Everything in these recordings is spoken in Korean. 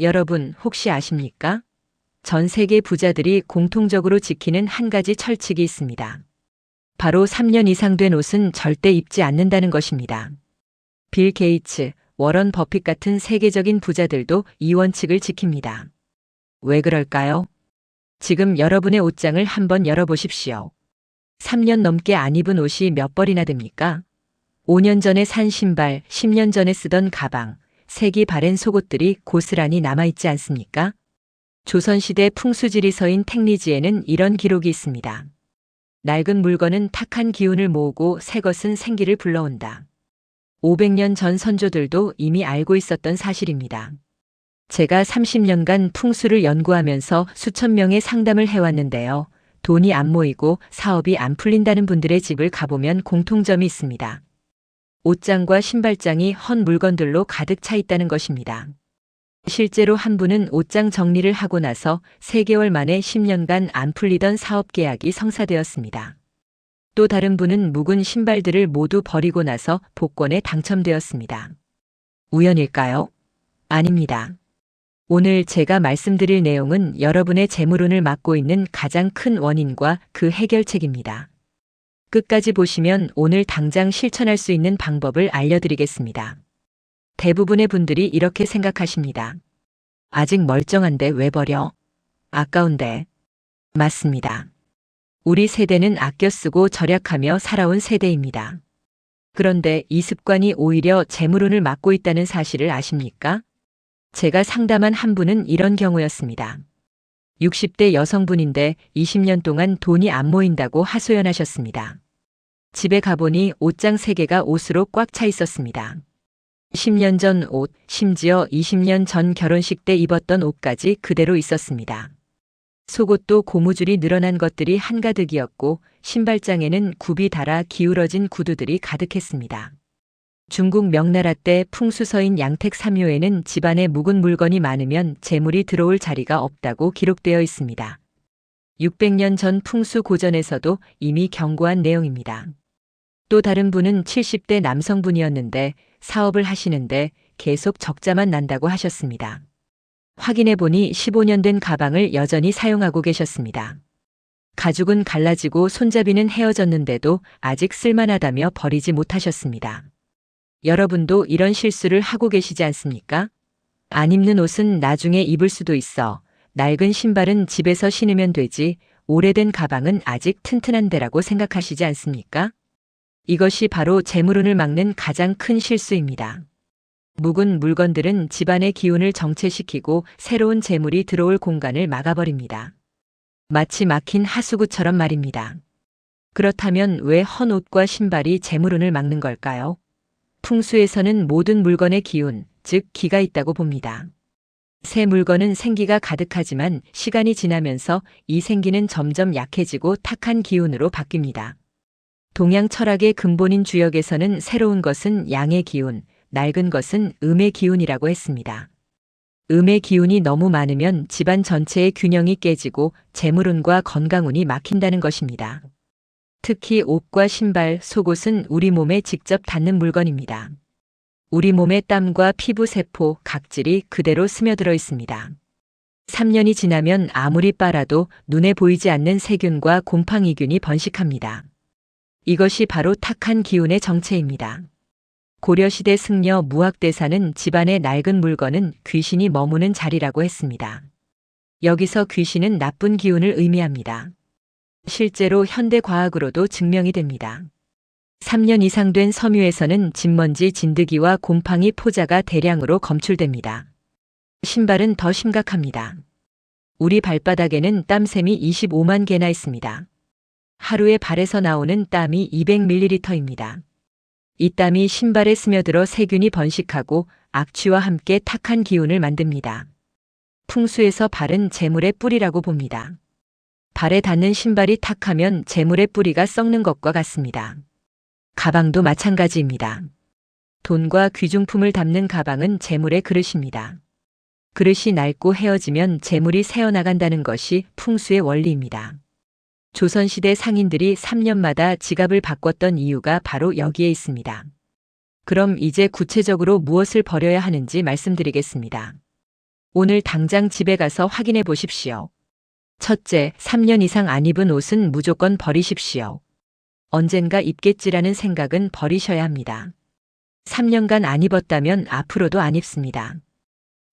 여러분 혹시 아십니까? 전 세계 부자들이 공통적으로 지키는 한 가지 철칙이 있습니다. 바로 3년 이상 된 옷은 절대 입지 않는다는 것입니다. 빌 게이츠, 워런 버핏 같은 세계적인 부자들도 이 원칙을 지킵니다. 왜 그럴까요? 지금 여러분의 옷장을 한번 열어보십시오. 3년 넘게 안 입은 옷이 몇 벌이나 됩니까? 5년 전에 산 신발, 10년 전에 쓰던 가방, 색이 바랜 속옷들이 고스란히 남아있지 않습니까? 조선시대 풍수지리 서인 택리지에는 이런 기록이 있습니다. 낡은 물건은 탁한 기운을 모으고 새 것은 생기를 불러온다. 500년 전 선조들도 이미 알고 있었던 사실입니다. 제가 30년간 풍수를 연구하면서 수천 명의 상담을 해왔는데요. 돈이 안 모이고 사업이 안 풀린다는 분들의 집을 가보면 공통점이 있습니다. 옷장과 신발장이 헌 물건들로 가득 차 있다는 것입니다. 실제로 한 분은 옷장 정리를 하고 나서 3개월 만에 10년간 안 풀리던 사업 계약이 성사되었습니다. 또 다른 분은 묵은 신발들을 모두 버리고 나서 복권에 당첨되었습니다. 우연일까요? 아닙니다. 오늘 제가 말씀드릴 내용은 여러분의 재물운을 막고 있는 가장 큰 원인과 그 해결책입니다. 끝까지 보시면 오늘 당장 실천할 수 있는 방법을 알려드리겠습니다. 대부분의 분들이 이렇게 생각하십니다. 아직 멀쩡한데 왜 버려? 아까운데. 맞습니다. 우리 세대는 아껴 쓰고 절약하며 살아온 세대입니다. 그런데 이 습관이 오히려 재물운을 막고 있다는 사실을 아십니까? 제가 상담한 한 분은 이런 경우였습니다. 60대 여성분인데 20년 동안 돈이 안 모인다고 하소연하셨습니다. 집에 가보니 옷장 3개가 옷으로 꽉 차 있었습니다. 10년 전 옷, 심지어 20년 전 결혼식 때 입었던 옷까지 그대로 있었습니다. 속옷도 고무줄이 늘어난 것들이 한가득이었고 신발장에는 굽이 달아 기울어진 구두들이 가득했습니다. 중국 명나라 때 풍수서인 양택 삼요에는 집안에 묵은 물건이 많으면 재물이 들어올 자리가 없다고 기록되어 있습니다. 600년 전 풍수 고전에서도 이미 경고한 내용입니다. 또 다른 분은 70대 남성분이었는데 사업을 하시는데 계속 적자만 난다고 하셨습니다. 확인해 보니 15년 된 가방을 여전히 사용하고 계셨습니다. 가죽은 갈라지고 손잡이는 헤어졌는데도 아직 쓸만하다며 버리지 못하셨습니다. 여러분도 이런 실수를 하고 계시지 않습니까? 안 입는 옷은 나중에 입을 수도 있어. 낡은 신발은 집에서 신으면 되지. 오래된 가방은 아직 튼튼한데라고 생각하시지 않습니까? 이것이 바로 재물운을 막는 가장 큰 실수입니다. 묵은 물건들은 집안의 기운을 정체시키고 새로운 재물이 들어올 공간을 막아버립니다. 마치 막힌 하수구처럼 말입니다. 그렇다면 왜 헌 옷과 신발이 재물운을 막는 걸까요? 풍수에서는 모든 물건의 기운, 즉 기가 있다고 봅니다. 새 물건은 생기가 가득하지만 시간이 지나면서 이 생기는 점점 약해지고 탁한 기운으로 바뀝니다. 동양 철학의 근본인 주역에서는 새로운 것은 양의 기운, 낡은 것은 음의 기운이라고 했습니다. 음의 기운이 너무 많으면 집안 전체의 균형이 깨지고 재물운과 건강운이 막힌다는 것입니다. 특히 옷과 신발, 속옷은 우리 몸에 직접 닿는 물건입니다. 우리 몸의 땀과 피부 세포, 각질이 그대로 스며들어 있습니다. 3년이 지나면 아무리 빨아도 눈에 보이지 않는 세균과 곰팡이균이 번식합니다. 이것이 바로 탁한 기운의 정체입니다. 고려시대 승려 무학대사는 집안의 낡은 물건은 귀신이 머무는 자리라고 했습니다. 여기서 귀신은 나쁜 기운을 의미합니다. 실제로 현대 과학으로도 증명이 됩니다. 3년 이상 된 섬유에서는 진먼지 진드기와 곰팡이 포자가 대량으로 검출됩니다. 신발은 더 심각합니다. 우리 발바닥에는 땀샘이 25만 개나 있습니다. 하루에 발에서 나오는 땀이 200ml입니다. 이 땀이 신발에 스며들어 세균이 번식하고 악취와 함께 탁한 기운을 만듭니다. 풍수에서 발은 재물의 뿌리라고 봅니다. 발에 닿는 신발이 탁 하면 재물의 뿌리가 썩는 것과 같습니다. 가방도 마찬가지입니다. 돈과 귀중품을 담는 가방은 재물의 그릇입니다. 그릇이 낡고 헤어지면 재물이 새어나간다는 것이 풍수의 원리입니다. 조선시대 상인들이 3년마다 지갑을 바꿨던 이유가 바로 여기에 있습니다. 그럼 이제 구체적으로 무엇을 버려야 하는지 말씀드리겠습니다. 오늘 당장 집에 가서 확인해 보십시오. 첫째, 3년 이상 안 입은 옷은 무조건 버리십시오. 언젠가 입겠지라는 생각은 버리셔야 합니다. 3년간 안 입었다면 앞으로도 안 입습니다.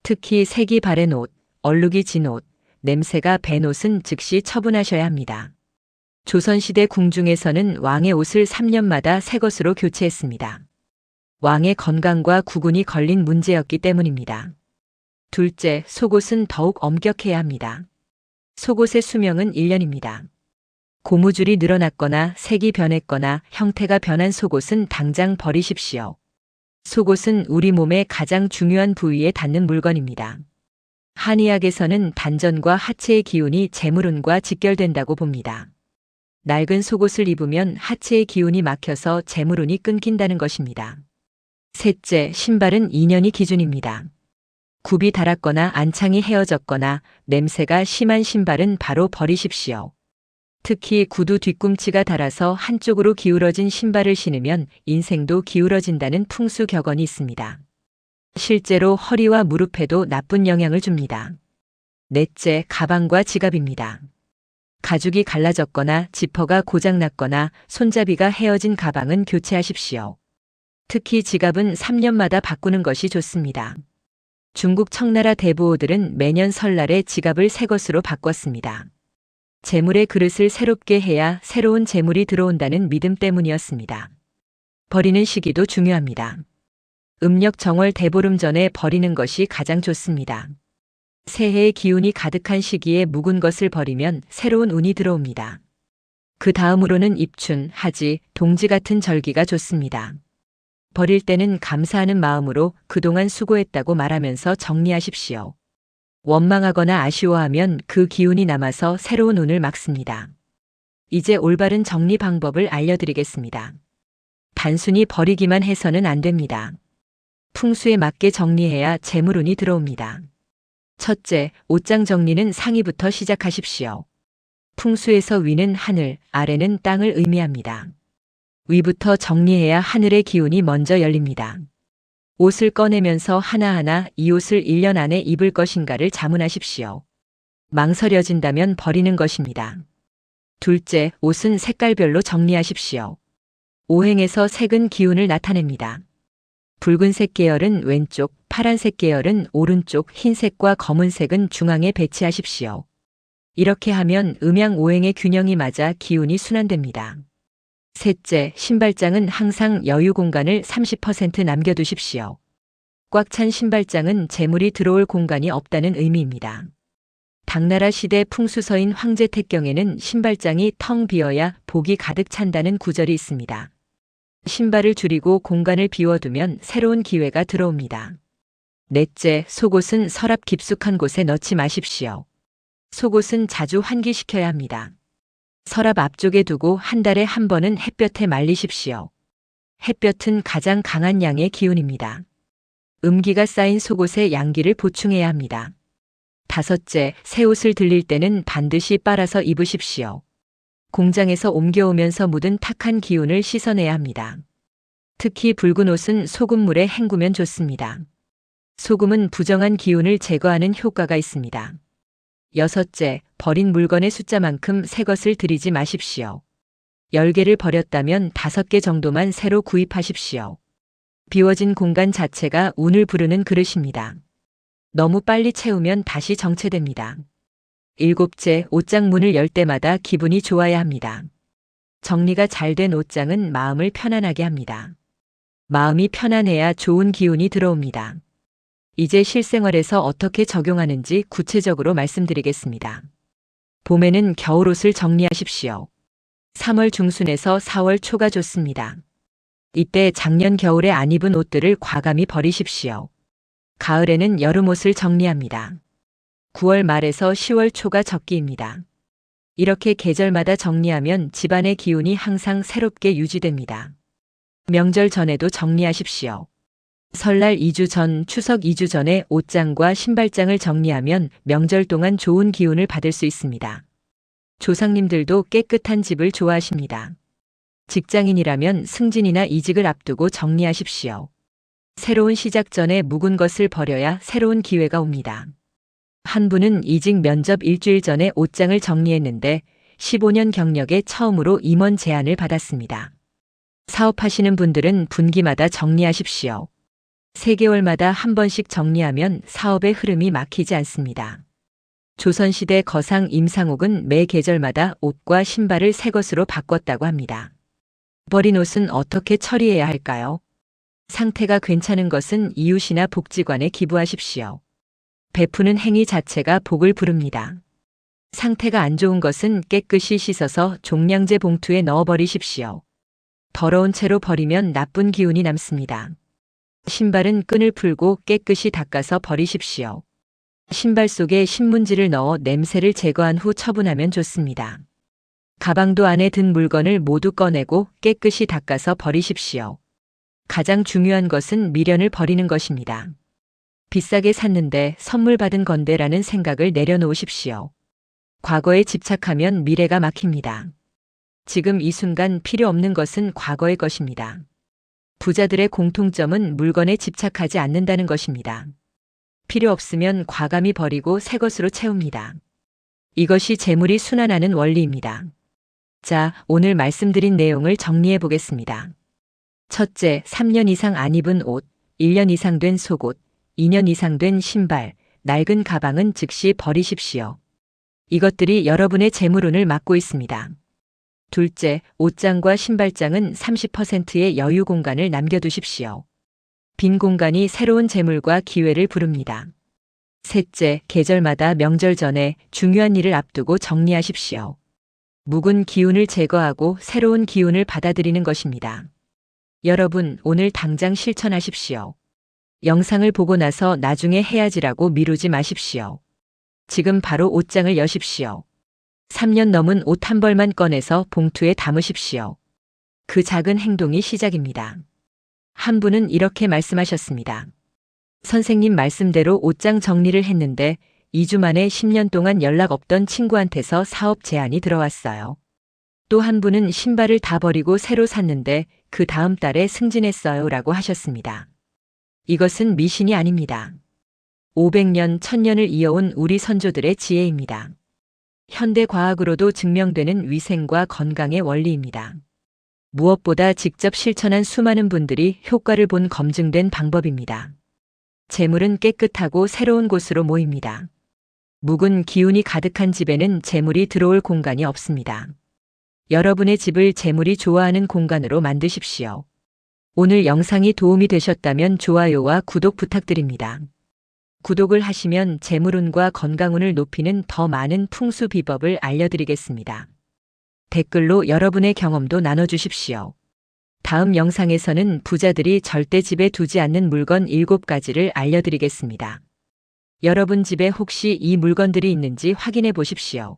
특히 색이 바랜 옷, 얼룩이 진 옷, 냄새가 밴 옷은 즉시 처분하셔야 합니다. 조선시대 궁중에서는 왕의 옷을 3년마다 새 것으로 교체했습니다. 왕의 건강과 구군이 걸린 문제였기 때문입니다. 둘째, 속옷은 더욱 엄격해야 합니다. 속옷의 수명은 1년입니다. 고무줄이 늘어났거나 색이 변했거나 형태가 변한 속옷은 당장 버리십시오. 속옷은 우리 몸의 가장 중요한 부위에 닿는 물건입니다. 한의학에서는 단전과 하체의 기운이 재물운과 직결된다고 봅니다. 낡은 속옷을 입으면 하체의 기운이 막혀서 재물운이 끊긴다는 것입니다. 셋째, 신발은 2년이 기준입니다. 굽이 닳았거나 안창이 헤어졌거나 냄새가 심한 신발은 바로 버리십시오. 특히 구두 뒤꿈치가 닳아서 한쪽으로 기울어진 신발을 신으면 인생도 기울어진다는 풍수 격언이 있습니다. 실제로 허리와 무릎에도 나쁜 영향을 줍니다. 넷째, 가방과 지갑입니다. 가죽이 갈라졌거나 지퍼가 고장났거나 손잡이가 헤어진 가방은 교체하십시오. 특히 지갑은 3년마다 바꾸는 것이 좋습니다. 중국 청나라 대부호들은 매년 설날에 지갑을 새 것으로 바꿨습니다. 재물의 그릇을 새롭게 해야 새로운 재물이 들어온다는 믿음 때문이었습니다. 버리는 시기도 중요합니다. 음력 정월 대보름 전에 버리는 것이 가장 좋습니다. 새해의 기운이 가득한 시기에 묵은 것을 버리면 새로운 운이 들어옵니다. 그 다음으로는 입춘, 하지, 동지 같은 절기가 좋습니다. 버릴 때는 감사하는 마음으로 그동안 수고했다고 말하면서 정리하십시오. 원망하거나 아쉬워하면 그 기운이 남아서 새로운 운을 막습니다. 이제 올바른 정리 방법을 알려드리겠습니다. 단순히 버리기만 해서는 안 됩니다. 풍수에 맞게 정리해야 재물운이 들어옵니다. 첫째, 옷장 정리는 상의부터 시작하십시오. 풍수에서 위는 하늘, 아래는 땅을 의미합니다. 위부터 정리해야 하늘의 기운이 먼저 열립니다. 옷을 꺼내면서 하나하나 이 옷을 1년 안에 입을 것인가를 자문하십시오. 망설여진다면 버리는 것입니다. 둘째, 옷은 색깔별로 정리하십시오. 오행에서 색은 기운을 나타냅니다. 붉은색 계열은 왼쪽, 파란색 계열은 오른쪽, 흰색과 검은색은 중앙에 배치하십시오. 이렇게 하면 음양 오행의 균형이 맞아 기운이 순환됩니다. 셋째, 신발장은 항상 여유 공간을 30% 남겨두십시오. 꽉 찬 신발장은 재물이 들어올 공간이 없다는 의미입니다. 당나라 시대 풍수서인 황제택경에는 신발장이 텅 비어야 복이 가득 찬다는 구절이 있습니다. 신발을 줄이고 공간을 비워두면 새로운 기회가 들어옵니다. 넷째, 속옷은 서랍 깊숙한 곳에 넣지 마십시오. 속옷은 자주 환기시켜야 합니다. 서랍 앞쪽에 두고 한 달에 한 번은 햇볕에 말리십시오. 햇볕은 가장 강한 양의 기운입니다. 음기가 쌓인 속옷에 양기를 보충해야 합니다. 다섯째, 새 옷을 들릴 때는 반드시 빨아서 입으십시오. 공장에서 옮겨오면서 묻은 탁한 기운을 씻어내야 합니다. 특히 붉은 옷은 소금물에 헹구면 좋습니다. 소금은 부정한 기운을 제거하는 효과가 있습니다. 여섯째, 버린 물건의 숫자만큼 새 것을 들이지 마십시오. 10개를 버렸다면 5개 정도만 새로 구입하십시오. 비워진 공간 자체가 운을 부르는 그릇입니다. 너무 빨리 채우면 다시 정체됩니다. 일곱째, 옷장 문을 열 때마다 기분이 좋아야 합니다. 정리가 잘 된 옷장은 마음을 편안하게 합니다. 마음이 편안해야 좋은 기운이 들어옵니다. 이제 실생활에서 어떻게 적용하는지 구체적으로 말씀드리겠습니다. 봄에는 겨울옷을 정리하십시오. 3월 중순에서 4월 초가 좋습니다. 이때 작년 겨울에 안 입은 옷들을 과감히 버리십시오. 가을에는 여름옷을 정리합니다. 9월 말에서 10월 초가 적기입니다. 이렇게 계절마다 정리하면 집안의 기운이 항상 새롭게 유지됩니다. 명절 전에도 정리하십시오. 설날 2주 전, 추석 2주 전에 옷장과 신발장을 정리하면 명절 동안 좋은 기운을 받을 수 있습니다. 조상님들도 깨끗한 집을 좋아하십니다. 직장인이라면 승진이나 이직을 앞두고 정리하십시오. 새로운 시작 전에 묵은 것을 버려야 새로운 기회가 옵니다. 한 분은 이직 면접 일주일 전에 옷장을 정리했는데 15년 경력에 처음으로 임원 제안을 받았습니다. 사업하시는 분들은 분기마다 정리하십시오. 3개월마다 한 번씩 정리하면 사업의 흐름이 막히지 않습니다. 조선시대 거상 임상옥은 매 계절마다 옷과 신발을 새 것으로 바꿨다고 합니다. 버린 옷은 어떻게 처리해야 할까요? 상태가 괜찮은 것은 이웃이나 복지관에 기부하십시오. 베푸는 행위 자체가 복을 부릅니다. 상태가 안 좋은 것은 깨끗이 씻어서 종량제 봉투에 넣어버리십시오. 더러운 채로 버리면 나쁜 기운이 남습니다. 신발은 끈을 풀고 깨끗이 닦아서 버리십시오. 신발 속에 신문지를 넣어 냄새를 제거한 후 처분하면 좋습니다. 가방도 안에 든 물건을 모두 꺼내고 깨끗이 닦아서 버리십시오. 가장 중요한 것은 미련을 버리는 것입니다. 비싸게 샀는데 선물 받은 건데라는 생각을 내려놓으십시오. 과거에 집착하면 미래가 막힙니다. 지금 이 순간 필요 없는 것은 과거의 것입니다. 부자들의 공통점은 물건에 집착하지 않는다는 것입니다. 필요 없으면 과감히 버리고 새 것으로 채웁니다. 이것이 재물이 순환하는 원리입니다. 자, 오늘 말씀드린 내용을 정리해 보겠습니다. 첫째, 3년 이상 안 입은 옷, 1년 이상 된 속옷, 2년 이상 된 신발, 낡은 가방은 즉시 버리십시오. 이것들이 여러분의 재물운을 막고 있습니다. 둘째, 옷장과 신발장은 30%의 여유 공간을 남겨두십시오. 빈 공간이 새로운 재물과 기회를 부릅니다. 셋째, 계절마다 명절 전에 중요한 일을 앞두고 정리하십시오. 묵은 기운을 제거하고 새로운 기운을 받아들이는 것입니다. 여러분, 오늘 당장 실천하십시오. 영상을 보고 나서 나중에 해야지라고 미루지 마십시오. 지금 바로 옷장을 여십시오. 3년 넘은 옷 한 벌만 꺼내서 봉투에 담으십시오. 그 작은 행동이 시작입니다. 한 분은 이렇게 말씀하셨습니다. 선생님 말씀대로 옷장 정리를 했는데 2주 만에 10년 동안 연락 없던 친구한테서 사업 제안이 들어왔어요. 또 한 분은 신발을 다 버리고 새로 샀는데 그 다음 달에 승진했어요 라고 하셨습니다. 이것은 미신이 아닙니다. 500년, 1000년을 이어온 우리 선조들의 지혜입니다. 현대 과학으로도 증명되는 위생과 건강의 원리입니다. 무엇보다 직접 실천한 수많은 분들이 효과를 본 검증된 방법입니다. 재물은 깨끗하고 새로운 곳으로 모입니다. 묵은 기운이 가득한 집에는 재물이 들어올 공간이 없습니다. 여러분의 집을 재물이 좋아하는 공간으로 만드십시오. 오늘 영상이 도움이 되셨다면 좋아요와 구독 부탁드립니다. 구독을 하시면 재물운과 건강운을 높이는 더 많은 풍수 비법을 알려드리겠습니다. 댓글로 여러분의 경험도 나눠주십시오. 다음 영상에서는 부자들이 절대 집에 두지 않는 물건 7가지를 알려드리겠습니다. 여러분 집에 혹시 이 물건들이 있는지 확인해 보십시오.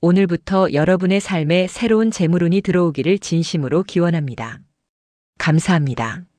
오늘부터 여러분의 삶에 새로운 재물운이 들어오기를 진심으로 기원합니다. 감사합니다.